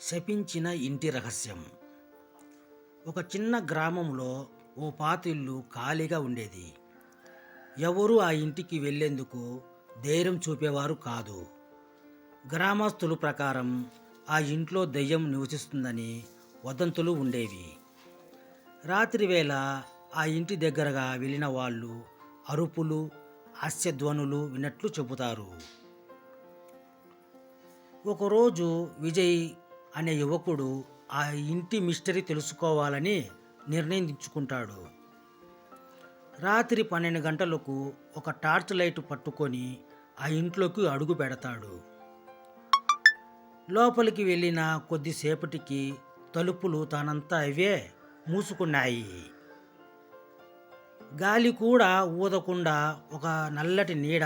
శపించిన ఇంటి రహస్యం. ఒక చిన్న గ్రామంలో ఓ పాతిల్లు ఖాళీగా ఉండేది. ఎవరూ ఆ ఇంటికి వెళ్ళేందుకు ధైర్యం చూపేవారు కాదు. గ్రామస్తుల ప్రకారం ఆ ఇంట్లో దెయ్యం నివసిస్తుందని వదంతులు ఉండేవి. రాత్రి వేళ ఆ ఇంటి దగ్గరగా వెళ్ళిన వాళ్ళు అరుపులు హాస్యధ్వనులు విన్నట్లు చెబుతారు. ఒకరోజు విజయ్ అనే యువకుడు ఆ ఇంటి మిస్టరీ తెలుసుకోవాలని నిర్ణయించుకుంటాడు. రాత్రి పన్నెండు గంటలకు ఒక టార్చ్ లైట్ పట్టుకొని ఆ ఇంట్లోకి అడుగు పెడతాడు. లోపలికి వెళ్ళిన కొద్దిసేపటికి తలుపులు తానంతా అవే మూసుకున్నాయి. గాలి కూడా ఊదకుండా ఒక నల్లటి నీడ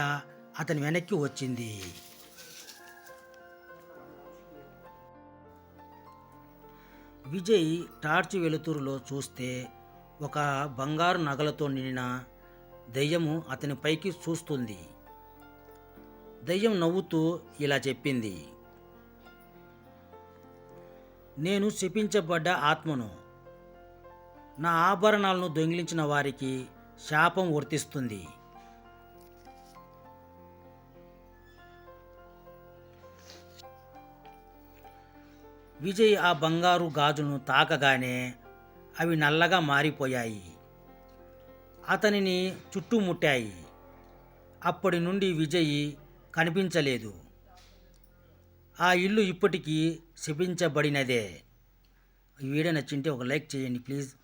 అతని వెనక్కి వచ్చింది. విజయ్ టార్చ్ వెలుతురులో చూస్తే ఒక బంగారు నగలతో నిండిన దెయ్యము అతని పైకి చూస్తుంది. దెయ్యం నవ్వుతూ ఇలా చెప్పింది. నేను శపించబడ్డ ఆత్మను నా ఆభరణాలను దొంగిలించిన వారికి శాపం వర్తిస్తుంది. విజయ్ ఆ బంగారు గాజును తాకగానే అవి నల్లగా మారిపోయాయి. అతనిని చుట్టుముట్టాయి. అప్పటి నుండి విజయ్ కనిపించలేదు. ఆ ఇల్లు ఇప్పటికీ శపించబడినదే. వీడియో నచ్చింటే ఒక లైక్ చేయండి ప్లీజ్.